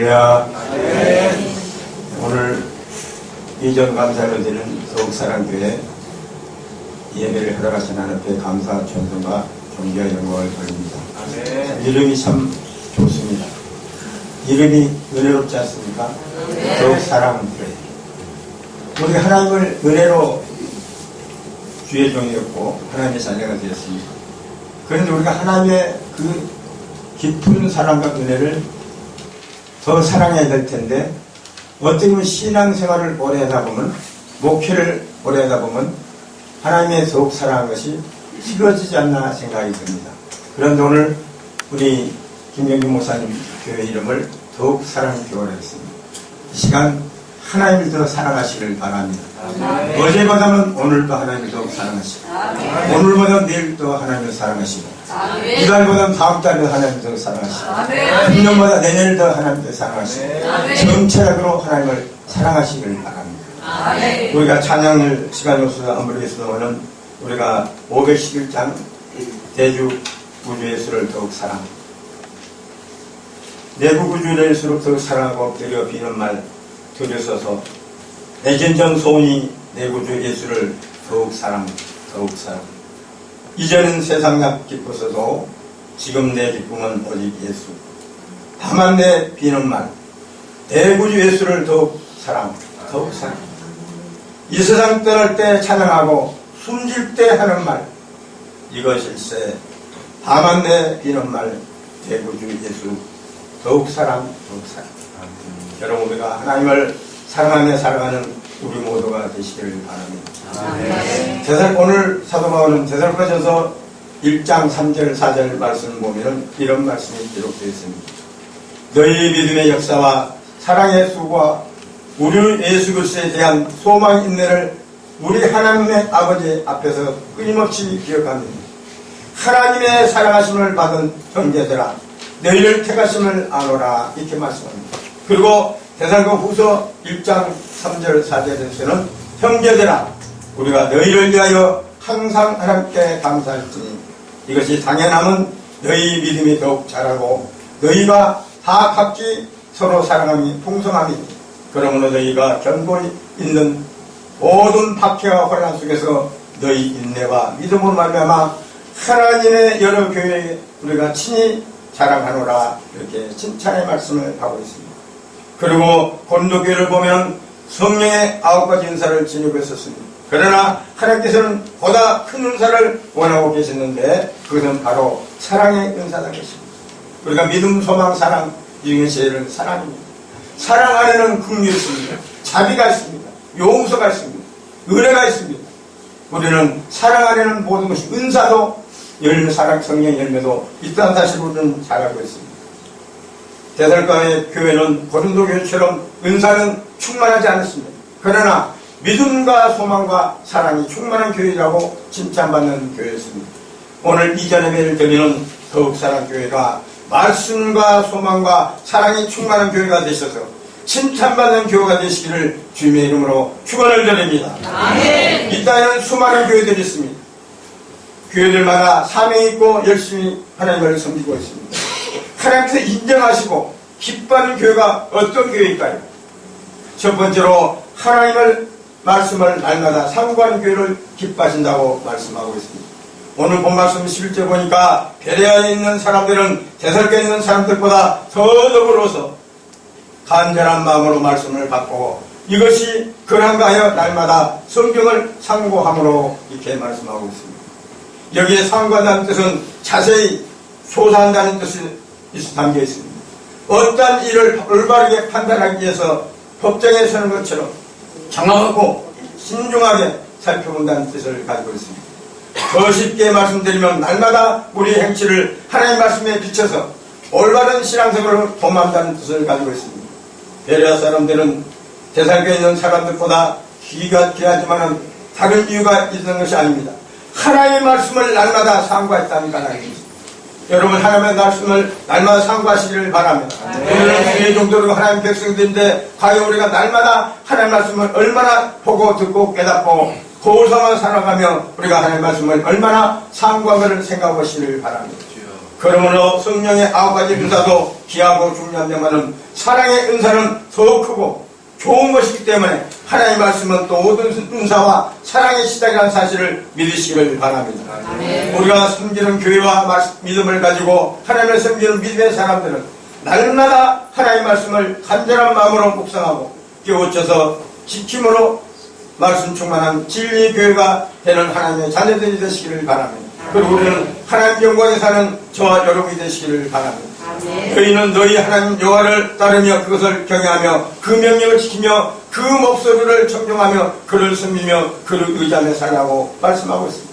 할렐루야. 오늘 이전 감사를 드리는 서울사랑교회 예배를 허락하신 하나님께 감사, 천성과 존귀와 영광을 돌립니다. 이름이 참 좋습니다. 이름이 은혜롭지 않습니까? 서울사랑교회. 우리가 하나님을 은혜로 주의 종이었고 하나님의 자녀가 되었습니다. 그런데 우리가 하나님의 그 깊은 사랑과 은혜를 더 사랑해야 될 텐데 어떻게 보면 신앙생활을 오래 하다 보면 목회를 오래 하다 보면 하나님의 더욱 사랑한 것이 식어지지 않나 생각이 듭니다. 그런데 오늘 우리 김영준 목사님 교회 이름을 더욱 사랑의 교회로 했습니다. 이 시간 하나님을 더 사랑하시길 바랍니다. 어제보다는 오늘도 하나님을 더욱 사랑하시고 오늘보다 내일도 하나님을 사랑하시고 이달보다 다음 달에 하나님을 더 사랑하시고 금년보다 내년을 더 하나님을 더 사랑하시고 정체적으로 하나님을 사랑하시길 바랍니다. 우리가 찬양을 시간이 없어서 안 부르겠습니다만 우리가 511장 대주 구주 예수를 더욱 사랑 내부 구주 예수를 더욱 사랑하고 되려 비는 말 들여서서 내전전 소원이 내 구주 예수를 더욱 사랑 더욱 사랑 이제는 세상 약 기뻐서도 지금 내 기쁨은 오직 예수. 다만 내 비는 말 내구주 예수를 더욱 사랑 더욱 사랑 이 세상 떠날 때 찬양하고 숨질 때 하는 말 이것일세 다만 내 비는 말 대구주 예수 더욱 사랑 더욱 사랑. 여러분 우리가 하나님을 사랑하며 살아가는 우리 모두가 되시기를 바랍니다. 대살 오늘 사도 바울은 대살로전서 1장 3절 4절 말씀을 보면은 이런 말씀이 기록되어 있습니다. 너희 믿음의 역사와 사랑의 수고와 우리 예수 그리스도에 대한 소망 인내를 우리 하나님의 아버지 앞에서 끊임없이 기억합니다. 하나님의 사랑하심을 받은 형제들아 너희를 택하심을 아노라 이렇게 말씀합니다. 그리고 대살과 후서 1장 3절 4절에서는 형제들아 우리가 너희를 위하여 항상 하나님께 감사할지니 이것이 당연함은 너희 믿음이 더욱 자라고 너희가 다 각기 서로 사랑함이 풍성함이니 그러므로 너희가 견고히 있는 모든 박해와 혼란 속에서 너희 인내와 믿음으로 말미암아 하나님의 여러 교회에 우리가 친히 자랑하노라 이렇게 칭찬의 말씀을 하고 있습니다. 그리고 본도교를 보면 성령의 아홉 가지 은사를 지니고 있었습니다. 그러나 하나님께서는 보다 큰 은사를 원하고 계셨는데 그것은 바로 사랑의 은사다 것입니다. 우리가 믿음, 소망, 사랑 이 중에 제일 사랑입니다. 사랑 안에는 긍휼이 있습니다. 자비가 있습니다. 용서가 있습니다. 은혜가 있습니다. 우리는 사랑 안에는 모든 것이 은사도 열매, 사랑, 성령 열매도 있다는 사실을 우리는 잘 알고 있습니다. 대살가의 교회는 고린도 교회처럼 은사는 충만하지 않았습니다. 그러나 믿음과 소망과 사랑이 충만한 교회라고 칭찬받는 교회였습니다. 오늘 이전 예배를 드리는 더욱 사랑 교회가 말씀과 소망과 사랑이 충만한 교회가 되셔서 칭찬받는 교회가 되시기를 주님의 이름으로 축원을 드립니다. 이 땅에는 수많은 교회들이 있습니다. 교회들마다 사명이 있고 열심히 하나님을 섬기고 있습니다. 하나님께서 인정하시고 기뻐하는 교회가 어떤 교회일까요? 첫 번째로 하나님을 말씀을 날마다 상고하는 교회를 기뻐하신다고 말씀하고 있습니다. 오늘 본 말씀 11절 보니까 베레아에 있는 사람들은 대설교에 있는 사람들보다 더 더불어서 간절한 마음으로 말씀을 받고 이것이 그런가 하여 날마다 성경을 상고함으로 이렇게 말씀하고 있습니다. 여기에 상고한다는 뜻은 자세히 조사한다는 뜻이 담겨 있습니다. 어떠한 일을 올바르게 판단하기 위해서 법정에 서는 것처럼 정확하고 신중하게 살펴본다는 뜻을 가지고 있습니다. 더 쉽게 말씀드리면 날마다 우리의 행치를 하나님 말씀에 비춰서 올바른 신앙생활을 도모한다는 뜻을 가지고 있습니다. 베레아 사람들은 대살교에 있는 사람들보다 귀가 귀하지만 다른 이유가 있는 것이 아닙니다. 하나님의 말씀을 날마다 상고했다는 까닭입니다. 여러분 하나님의 말씀을 날마다 상고하시기를 바랍니다. 오늘은 주의 정도로 하나님 백성들인데 과연 우리가 날마다 하나님 말씀을 얼마나 보고 듣고 깨닫고 고울성을 살아가며 우리가 하나님 말씀을 얼마나 상고하기를 생각하시기를 바랍니다. 그러므로 성령의 아홉 가지 은사도 귀하고 중요한 데만은 사랑의 은사는 더 크고 좋은 것이기 때문에 하나님의 말씀은 또 모든 은사와 사랑의 시작이라는 사실을 믿으시기를 바랍니다. 우리가 섬기는 교회와 믿음을 가지고 하나님을 섬기는 믿음의 사람들은 날마다 하나님의 말씀을 간절한 마음으로 묵상하고 깨우쳐서 지킴으로 말씀 충만한 진리 교회가 되는 하나님의 자녀들이 되시기를 바랍니다. 그리고 우리는 하나님 영광에 사는 저와 여러분이 되시기를 바랍니다. 너희는 너희 하나님 여호와를 따르며 그것을 경외하며 그 명령을 지키며 그 목소리를 청종하며 그를 섬기며 그를 의지하며 살라고 말씀하고 있습니다.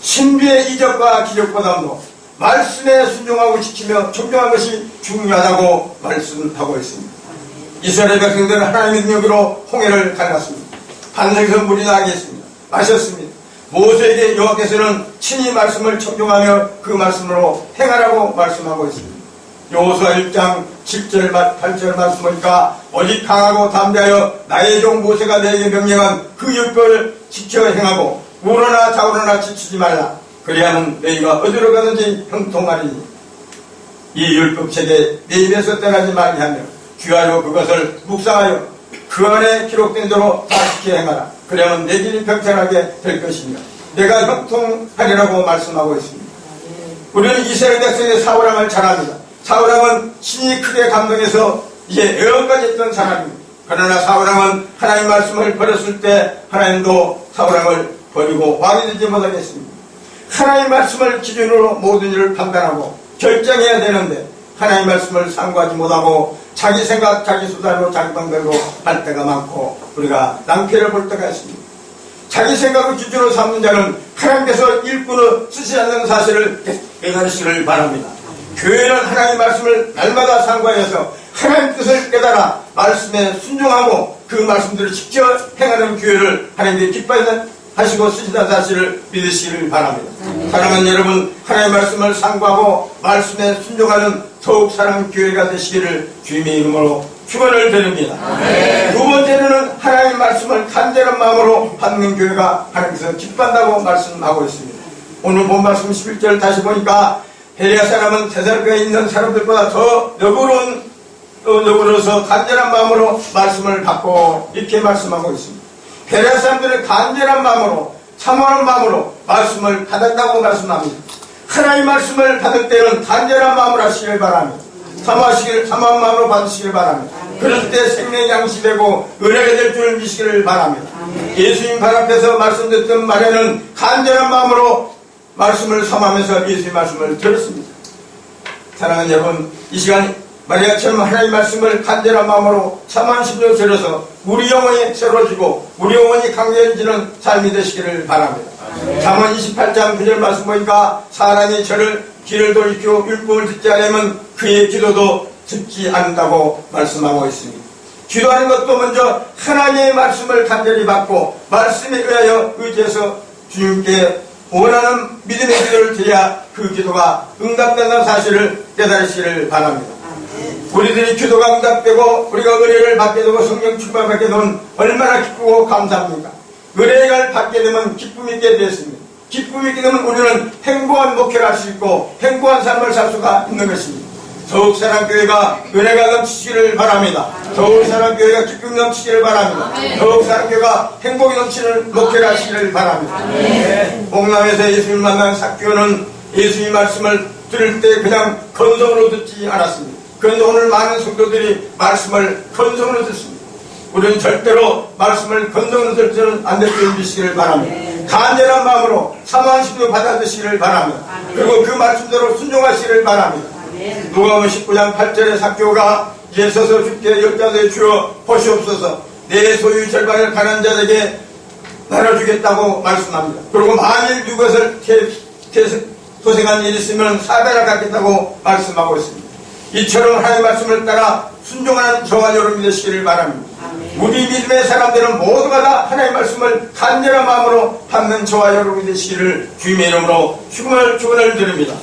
신비의 이적과 기적보다도 말씀에 순종하고 지키며 청종하는 것이 중요하다고 말씀하고 있습니다. 이스라엘 백성들은 하나님의 능력으로 홍해를 갈랐습니다. 반석에서 물이 나게 했습니다. 마셨습니다. 모세에게 여호와께서는 친히 말씀을 청종하며 그 말씀으로 행하라고 말씀하고 있습니다. 여호수아 1장 7절 8절 말씀 보니까 오직 강하고 담대하여 나의 종 모세가 내게 명령한 그 율법을 지켜 행하고 우러나 좌우러나 지치지 말라. 그리하면 너희가 어디로 가든지 형통하리니. 이 율법 책에 내 입에서 떠나지 말게 하며 귀하여 그것을 묵상하여 그 안에 기록된 대로 다 지켜 행하라. 그러면 내 길이 평탄하게 될 것이며 내가 형통하리라고 말씀하고 있습니다. 우리는 이스라엘 백성의 사울왕을 잘 압니다. 사울왕은 신이 크게 감동해서 이제 애언까지 했던 사람입니다. 그러나 사울왕은 하나님 말씀을 버렸을 때 하나님도 사울왕을 버리고 왕이 되지 못하게 했습니다. 하나님 말씀을 기준으로 모든 일을 판단하고 결정해야 되는데 하나님 말씀을 상고하지 못하고 자기 생각, 자기 수단으로 자기 방법으로 할 때가 많고 우리가 낭패를 볼 때가 있습니다. 자기 생각을 기준으로 삼는 자는 하나님께서 일꾼을 쓰지 않는 사실을 깨달으시기를 바랍니다. 교회는 하나님 말씀을 날마다 상고하여서 하나님 뜻을 깨달아 말씀에 순종하고 그 말씀들을 직접 행하는 교회를 하나님께 기뻐하시고 쓰시다는 사실을 믿으시기를 바랍니다. 사랑하는 여러분, 하나님 말씀을 상고하고 말씀에 순종하는 더욱 사랑 교회가 되시기를 주님의 이름으로 축원을 드립니다. 두 번째로는 하나님 말씀을 간절한 마음으로 받는 교회가 하나님께서 기뻐한다고 말씀하고 있습니다. 오늘 본 말씀 11절 다시 보니까 베리아 사람은 대살교에 있는 사람들보다 더 너그러운 어, 너그러서 간절한 마음으로 말씀을 받고 이렇게 말씀하고 있습니다. 베리아 사람들은 간절한 마음으로 참호하는 마음으로 말씀을 받았다고 말씀합니다. 하나님 말씀을 받을 때는 간절한 마음으로 하시길 바랍니다. 참하시길 참한 마음으로 받으시길 바랍니다. 그럴 때 생명의 양식이 되고 은혜가 될 줄 믿으시기를 바랍니다. 예수님 발 앞에서 말씀드렸던 말에는 간절한 마음으로 말씀을 삼하면서 예수의 말씀을 들었습니다. 사랑하는 여러분, 이 시간 마리아처럼 하나님 말씀을 간절한 마음으로 참한 심으로 들어서 우리 영혼이 새로지고 우리 영혼이 강해지는 삶이 되시기를 바랍니다. 잠언 28장 9절 말씀 보니까 사람이 저를 길을 돌이켜 율법을 듣지 않으면 그의 기도도 듣지 않는다고 말씀하고 있습니다. 기도하는 것도 먼저 하나님의 말씀을 간절히 받고 말씀에 의하여 의지해서 주님께 원하는 믿음의 기도를 드려야 그 기도가 응답된다는 사실을 깨달으시기를 바랍니다. 우리들이 기도가 응답되고 우리가 은혜를 받게 되고 성령 충만 받게 되면 얼마나 기쁘고 감사합니까? 은혜를 받게 되면 기쁨 있게 됐습니다. 기쁨 있게 되면 우리는 행복한 목회를 할 수 있고 행복한 삶을 살 수가 있는 것입니다. 더욱 사랑교회가 은혜가 넘치기를 바랍니다. 더욱 사랑교회가 기쁨 넘치기를 바랍니다. 더욱 사랑교회가 행복이 넘치는 목회를 하시기를 바랍니다. 목남에서 예수님 만난 사교는 예수님 말씀을 들을 때 그냥 건성으로 듣지 않았습니다. 그런데 오늘 많은 성도들이 말씀을 건성으로 듣습니다. 우리는 절대로 말씀을 건성으로 듣지는 않을 줄 믿으시기를 바랍니다. 간절한 마음으로 사모하심으로 받아드시기를 바랍니다. 그리고 그 말씀대로 순종하시기를 바랍니다. 누가복음 19장 8절에 사교가 예서서 주께 열자에 주어 보시옵소서 내 소유 절반을 가난 자에게 나눠주겠다고 말씀합니다. 그리고 만일 이것을 도생한 일이 있으면 사배를 갖겠다고 말씀하고 있습니다. 이처럼 하나님의 말씀을 따라 순종하는 저와 여러분이 되시기를 바랍니다. 우리 믿음의 사람들은 모두가 다 하나님의 말씀을 간절한 마음으로 받는 저와 여러분이 되시기를 주님의 이름으로 축원을 축원을 드립니다.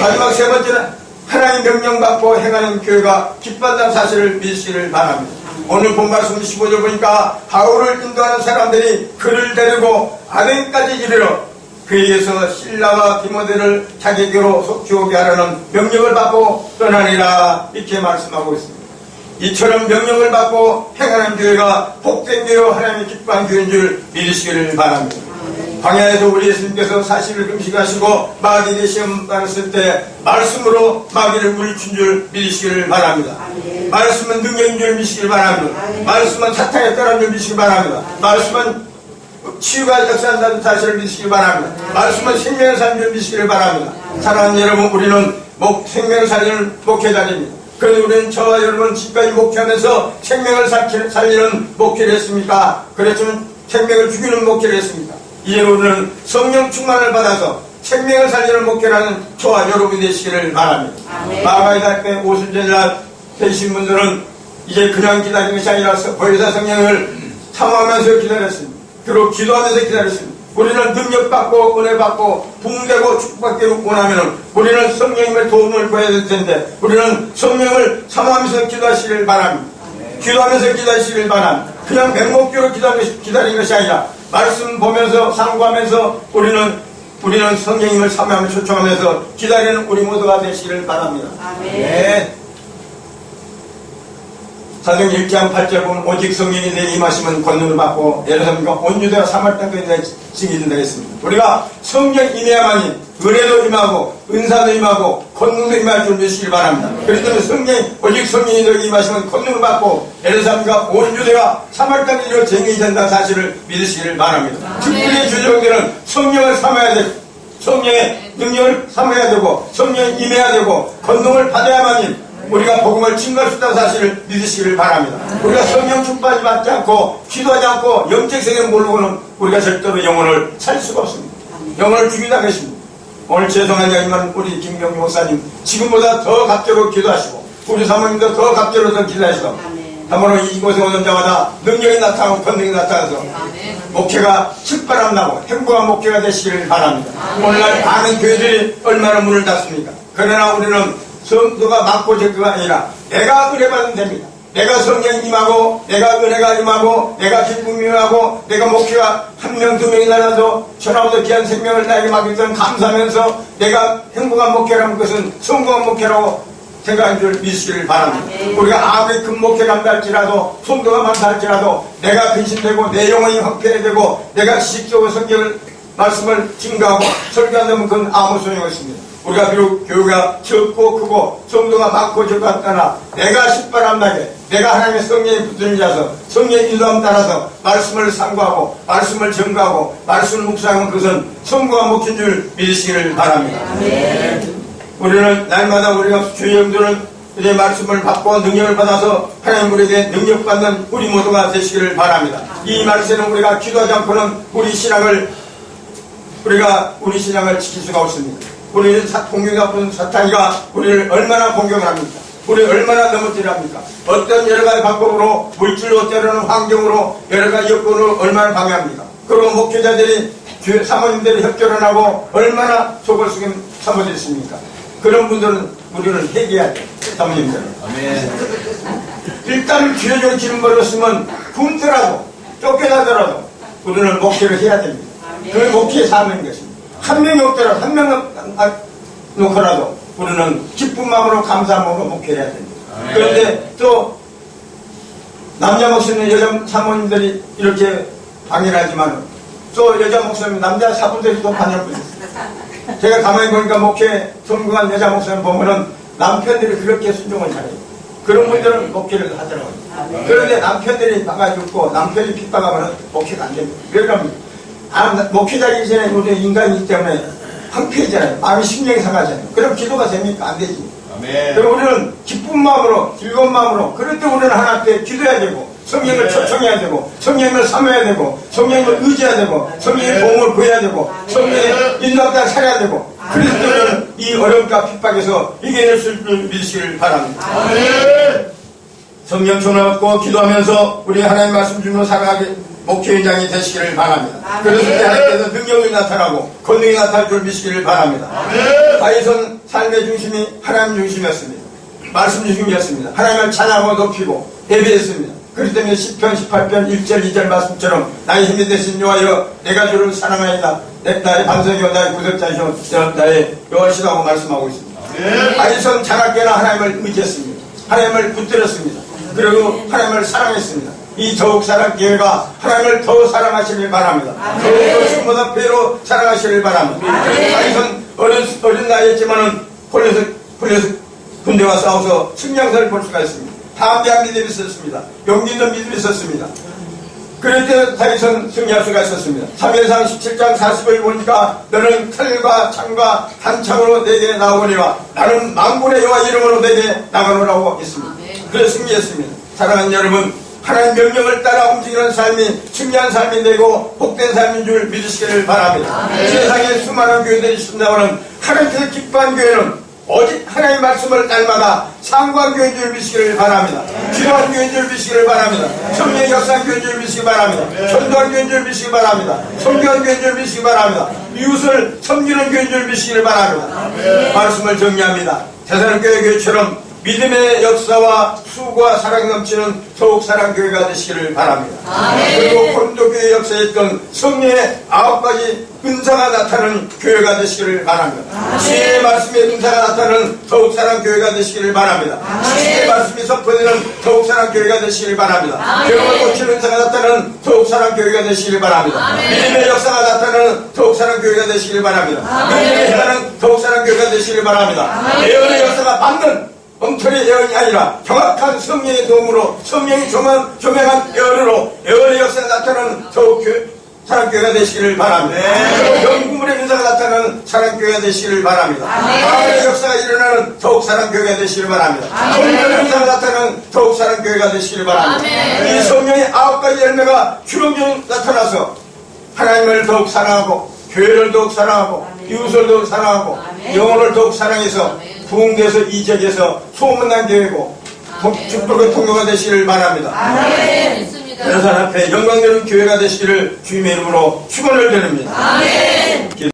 마지막 세 번째는 하나님 명령 받고 행하는 교회가 기뻐한다는 사실을 믿으시기를 바랍니다. 오늘 본 말씀 15절 보니까 바울을 인도하는 사람들이 그를 데리고 아덴까지 이르러 그에게서 신라와 디모데를 자기에게로 속주오게 하라는 명령을 받고 떠나니라 이렇게 말씀하고 있습니다. 이처럼 명령을 받고 행하는 교회가 복된 교회 하나님의 기뻐한 교회인 줄 믿으시기를 바랍니다. 광야에서 우리 예수님께서 사실을 금식하시고 마귀에게 시험 받았을 때 말씀으로 마귀를 물리친 줄 믿으시기를 바랍니다. 말씀은 능력인 줄 믿으시기를 바랍니다. 말씀은 사탄에 떠난 줄 믿으시기 바랍니다. 말씀은 치유가 역사한다는 사실을 믿으시기 바랍니다. 말씀은 살리는 줄 믿으시기를 바랍니다. 사랑하는 여러분, 우리는 목, 생명을 살리는 목회자입니다. 그래서 우리는 저와 여러분 지금까지 목회하면서 생명을 살- 살리는 목회를 했습니까? 그랬으면 생명을 죽이는 목회를 했습니까? 이제 우리는 성령 충만을 받아서 생명을 살리는 목회라는 저와 여러분이 되시기를 바랍니다. 마가이다 때 오순절 날 되신 분들은 이제 그냥 기다리는 것이 아니라 보혜사 성령을 탐하면서 기다렸습니다. 그리고 기도하면서 기다렸습니다. 우리는 능력받고 은혜받고 붕대고 축복받기를 원하면 우리는 성령님의 도움을 구해야 될 텐데 우리는 성령을 삼하면서 기도하시길 바랍니다. 기도하면서 기다리시길 바랍니다. 그냥 맹목적으로 기다리, 기다리는 것이 아니라 말씀 보면서 상고하면서 우리는 우리는 성령님을 삼하며 초청하면서 기다리는 우리 모두가 되시기를 바랍니다. 네. 사도행 1장 8절 보면 오직 성령이 내 임하시면 권능을 받고 예루살렘과 온 유대와 사마리 땅까지 내 증인이 된다 했습니다. 우리가 성령 임해야만이 은혜도 임하고 은사도 임하고 권능도 임할 줄 믿으시길 바랍니다. 그렇기 때문에 성령 오직 성령이 너에게 임하시면 권능을 받고 예루살렘과 온 유대와 사마리 땅까지 증인이 된다는 사실을 믿으시기를 바랍니다. 특별히 주정들은 성령을 삼아야 되고 성령의 능력을 삼아야 되고 성령이 임해야 되고 권능을 받아야만이 우리가 복음을 있다는 사실을 믿으시기를 바랍니다. 우리가 성령 충만이 받지 않고 기도하지 않고 영적 세계를 모르고는 우리가 절대로 영혼을 살 수가 없습니다. 영혼을 죽이다 계십니다. 오늘 죄송한 이야기만 우리 김경주 목사님 지금보다 더 갑자로 기도하시고 우리 사모님도 더 갑자로 더 기도하시고 다음으로 이곳에 오는 자마다 능력이 나타나고 권능이 나타나서 목회가 식바람 나고 행복한 목회가 되시기를 바랍니다. 오늘날 많은 교회들이 얼마나 문을 닫습니까? 그러나 우리는 성도가 막고 적거가 아니라 내가 은혜 받으면 됩니다. 내가 성령 임하고 내가 은혜가 임하고 내가 기쁨이 임하고 내가 목회가 한 명 두 명이 나라도 전화보다 귀한 생명을 나에게 맡겼던 감사하면서 내가 행복한 목회라는 것은 성공한 목회라고 생각한 줄 믿으시기를 바랍니다. 우리가 아무리 큰 목회가 한다 할지라도 성도가 많다 할지라도 내가 근신되고 내 영혼이 확편되고 내가 지식적으로 성경을 말씀을 증가하고 설교한다면 그건 아무 소용이 없습니다. 우리가 비록 교회가 적고 크고 성도가 많고 적었다나 내가 신바람 나게 내가 하나님의 성령에 붙들린 자서 성령의 인도함 따라서 말씀을 상고하고 말씀을 전가하고 말씀을 묵상하면 그것은 성공한 목인 줄 믿으시기를 바랍니다. 우리는 날마다 우리가 주의 영들은 이제 말씀을 받고 능력을 받아서 하나님 우리에게 능력받는 우리 모두가 되시기를 바랍니다. 이 말씀은 우리가 기도하지 않고는 우리 신앙을 우리가 우리 신앙을 지킬 수가 없습니다. 우리는 사, 공격이 아픈 사탄이가 우리를 얼마나 공격을 합니까? 우리를 얼마나 넘어뜨립니까? 어떤 여러 가지 방법으로 물질로 때로는 환경으로 여러 가지 여건으로 얼마나 방해합니까? 그리고 목회자들이 사모님들이 협조를 하고 얼마나 속을 숙인 사모들이 있습니까? 그런 분들은 우리는 회개해야 돼요. 사모님들은. 일단 기회적으로 기름 버렸으면 굶더라도 쫓겨나더라도 우리는 목회를 해야 됩니다. 그 목회의 삶인 것입니다. 한 명이 없더라도 한 명 놓고라도 우리는 기쁜 마음으로 감사한 마음으로 목회를 해야 됩니다. 그런데 또 남자 목사님, 여자 사모님들이 이렇게 방해를 하지만 또 여자 목사님, 남자 사부들이 또 하고 있어요. 제가 가만히 보니까 목회 성공한 여자 목사님 보면은 남편들이 그렇게 순종을 잘해요. 그런 분들은 목회를 하더라고요. 그런데 남편들이 막아주고 남편이 핍박하면 목회가 안 됩니다. 왜 그럽니까? 아, 목회자기 전에 우리 인간이기 때문에 황폐해잖아요. 마음이 심령이 상하잖아요. 그럼 기도가 됩니까? 안 되지. 그럼 우리는 기쁜 마음으로, 즐거운 마음으로, 그럴 때 우리는 하나 앞에 기도해야 되고, 성령을 초청해야 되고, 성령을 삼아야 되고, 성령을 의지해야 되고, 성령의 도움을 구해야 되고, 성령의 인도함 따라 살아야 되고, 그래서 우리는 이 어려움과 핍박에서 이겨낼 수 있을 믿으시길 바랍니다. 성령 충만받고 기도하면서 우리 하나님 말씀 주로 살아가게 목회인장이 되시기를 바랍니다. 그래서 때 하나님께서 능력이 나타나고 권능이 나타날 줄 믿으시기를 바랍니다. 다윗은 삶의 중심이 하나님 중심이었습니다. 말씀 중심이었습니다. 하나님을 찬양하고 높이고 예배했습니다. 그렇기 때문에 10편 18편 1절 2절 말씀처럼 나의 힘이 되신 여호와여 내가 주를 사랑하이다 내- 나의 반석이요 나의 구속자시요 저- 나의 여호시라고 말씀하고 있습니다. 다윗은 자나깨나 하나님을 믿겠습니다. 하나님을 붙들었습니다. 그리고 하나님을 사랑했습니다. 이 더욱 사랑 기회가 하나님을 더 사랑하시길 바랍니다. 더욱 지금보다 배로 사랑하시길 바랍니다. 다윗은 어린, 어린 나이였지만은 폴리에서, 폴리에서 군대와 싸워서 측량서를 볼 수가 있습니다. 담대한 믿음이 있었습니다. 용기 있는 믿음이 있었습니다. 그럴 때 다윗은 승리할 수가 있었습니다. 3회상 17장 40을 보니까 너는 칼과 창과 단창으로 내게 나오거니와 나는 망군의 여호와 이름으로 내게 나가노라고 했습니다. 그래서 승리했습니다. 사랑하는 여러분 하나님 명령을 따라 움직이는 삶이 승리한 삶이 되고 복된 삶인 줄 믿으시기를 바랍니다. 세상에 수많은 교회들이 있습니다만 하나님께서 기뻐한 교회는 오직 하나님의 말씀을 날마다 상관교회인 줄 믿으시기를 바랍니다. 기도한 교회인 줄 믿으시기를 바랍니다. 성령의 역사한 교회인 줄 믿으시기 바랍니다. 전도한 교회인 줄 믿으시기 바랍니다. 성교한 교회인 줄 믿으시기 바랍니다. 이웃을 섬기는 교회인 줄 믿으시기를 바랍니다. 말씀을 정리합니다. 대사는교회 교회처럼 믿음의 역사와 수고와 사랑이 넘치는 더욱 사랑교회가 되시기를 바랍니다. 그리고 본도교회 역사에 있던 성령의 아홉 가지 은사가 나타나는 교회가 되시기를 바랍니다. 지혜의 말씀의 은사가 나타나는 더욱 사랑교회가 되시기를 바랍니다. 지혜의 말씀이 선포되는 더욱 사랑교회가 되시기를 바랍니다. 병을 고치는 은사가 나타나는 더욱 사랑교회가 되시기를 바랍니다. 믿음의 역사가 나타나는 더욱 사랑교회가 되시기를 바랍니다. 믿음의 해가는 더욱 사랑교회가 되시기를 바랍니다. 예언의 역사가 받는 엉터리 예언이 아니라 정확한 성령의 도움으로 성령이 조명, 조명한 예언으로 예언의 역사가 나타나는 더욱 교, 사랑교회가 되시기를 바랍니다. 그리고 영구물의 인사가 나타나는 사랑교회가 되시기를 바랍니다. 하나님의 역사가 일어나는 더욱 사랑교회가 되시기를 바랍니다. 성령의 인사가 나타나는 더욱 사랑교회가 되시기를 바랍니다. 이 성령의 아홉 가지 열매가 주렁주렁 나타나서 하나님을 더욱 사랑하고 교회를 더욱 사랑하고 이웃을 더욱 사랑하고 영혼을 더욱 사랑해서 부흥돼서 이적에서 소문난 교회고 축복의 통로가 되시기를 바랍니다. 그래서 앞에 영광되는 교회가 되시기를 주님의 이름으로 축원을 드립니다.